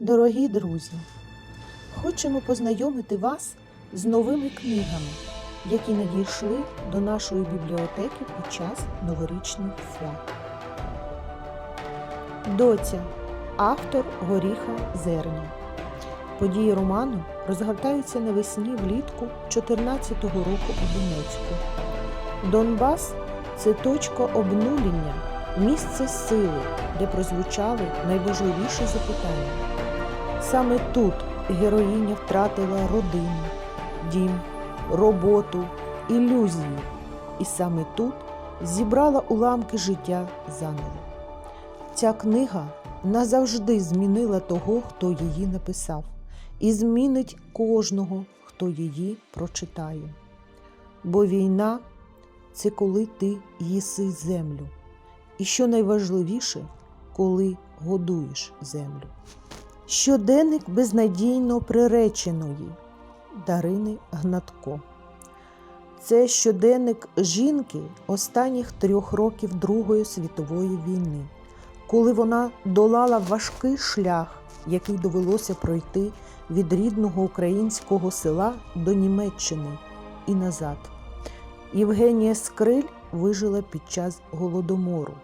Дорогі друзі, хочемо познайомити вас з новими книгами, які надійшли до нашої бібліотеки під час новорічних свят. Доця автор Горіха Зерня. Події роману розгортаються навесні влітку 14-го року у Донецьку. Донбас це точка обнулення, місце сили, де прозвучали найважливіші запитання. Саме тут героїня втратила родину, дім, роботу, ілюзії, і саме тут зібрала уламки життя заново. Ця книга назавжди змінила того, хто її написав, і змінить кожного, хто її прочитає. Бо війна це коли ти їси землю, і що найважливіше, коли годуєш землю. Щоденник безнадійно приреченої Дарини Гнатко. Це щоденник жінки останніх трьох років Другої світової війни, коли вона долала важкий шлях, який довелося пройти від рідного українського села до Німеччини і назад. Євгенія Скриль вижила під час голодомору.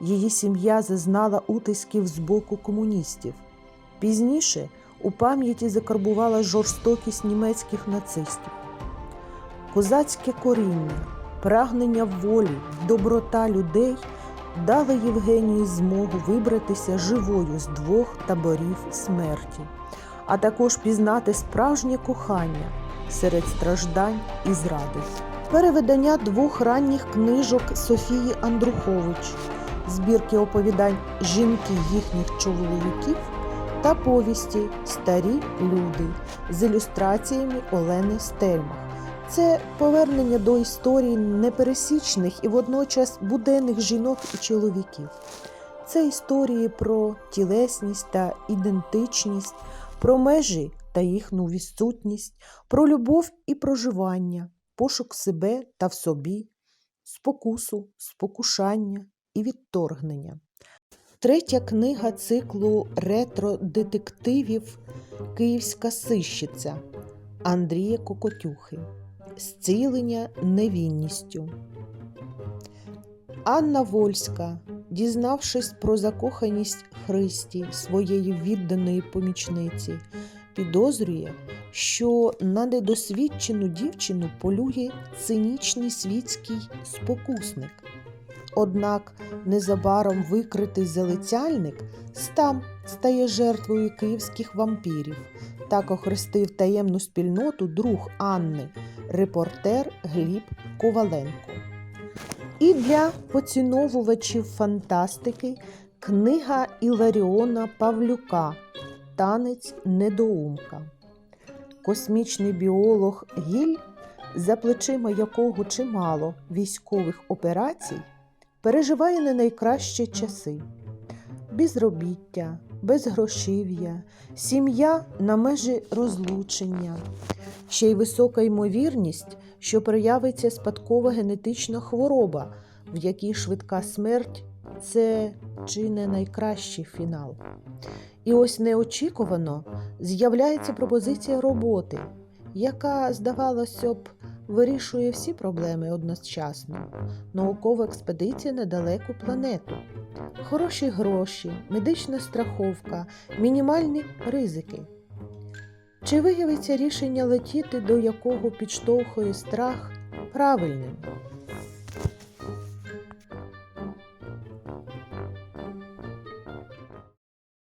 Її сім'я зазнала утисків з боку комуністів. Пізніше у пам'яті закарбувала жорстокість німецьких нацистів. Козацьке коріння, прагнення волі, доброта людей дали Євгенії змогу вибратися живою з двох таборів смерті, а також пізнати справжнє кохання серед страждань і зради. Переведення двох ранніх книжок Софії Андрухович, збірки оповідань Жінки їхніх чоловіків та повісті Старі люди з ілюстраціями Олени Стельмах. Це повернення до історії непересічних і водночас буденних жінок і чоловіків. Це історії про тілесність та ідентичність, про межі та їхню відсутність, про любов і проживання, пошук себе та в собі, спокусу, спокушання і відторгнення. Третя книга циклу ретро-детективів Київська сищиця Андрія Кокотюхи. Зцілення невінністю. Анна Вольська, дізнавшись про закоханість Христі своєї відданої помічниці, підозрює, що на недосвідчену дівчину полює цинічний світський спокусник. Однак незабаром викритий залицяльник стам стає жертвою київських вампірів. Так охрестив таємну спільноту друг Анни, репортер Гліб Коваленко. І для поціновувачів фантастики книга Іларіона Павлюка Танець недоумка. Космічний біолог Гіль, за плечима якого чимало військових операцій, переживає не найкращі часи. Безробіття, безгрошів'я, сім'я на межі розлучення, ще й висока ймовірність, що проявиться спадкова генетична хвороба, в якій швидка смерть це чи не найкращий фінал. І ось неочікувано з'являється пропозиція роботи, яка, здавалося б, вирішує всі проблеми одночасно. Наукова експедиція на далеку планету. Хороші гроші, медична страховка, мінімальні ризики. Чи виявиться рішення летіти, до якого підштовхує страх правильним?